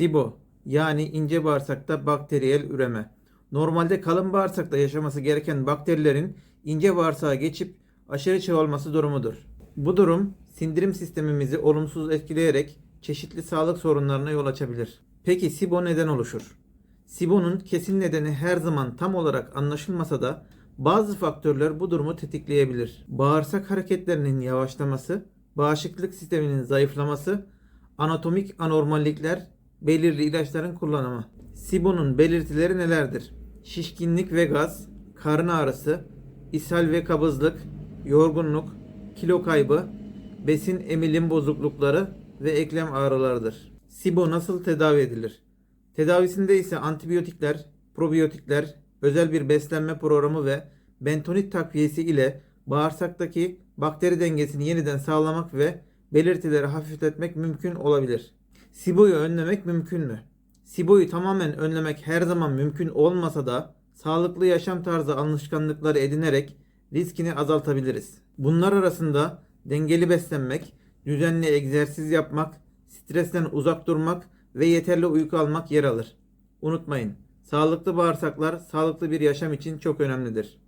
SIBO yani ince bağırsakta bakteriyel üreme. Normalde kalın bağırsakta yaşaması gereken bakterilerin ince bağırsağa geçip aşırı çoğalması durumudur. Bu durum sindirim sistemimizi olumsuz etkileyerek çeşitli sağlık sorunlarına yol açabilir. Peki SIBO neden oluşur? SIBO'nun kesin nedeni her zaman tam olarak anlaşılmasa da bazı faktörler bu durumu tetikleyebilir. Bağırsak hareketlerinin yavaşlaması, bağışıklık sisteminin zayıflaması, anatomik anormallikler, belirli ilaçların kullanımı. SIBO'nun belirtileri nelerdir? Şişkinlik ve gaz, karın ağrısı, ishal ve kabızlık, yorgunluk, kilo kaybı, besin emilim bozuklukları ve eklem ağrılarıdır. SIBO nasıl tedavi edilir? Tedavisinde ise antibiyotikler, probiyotikler, özel bir beslenme programı ve bentonit takviyesi ile bağırsaktaki bakteri dengesini yeniden sağlamak ve belirtileri hafifletmek mümkün olabilir. SIBO'yu önlemek mümkün mü? SIBO'yu tamamen önlemek her zaman mümkün olmasa da sağlıklı yaşam tarzı alışkanlıkları edinerek riskini azaltabiliriz. Bunlar arasında dengeli beslenmek, düzenli egzersiz yapmak, stresten uzak durmak ve yeterli uyku almak yer alır. Unutmayın, sağlıklı bağırsaklar sağlıklı bir yaşam için çok önemlidir.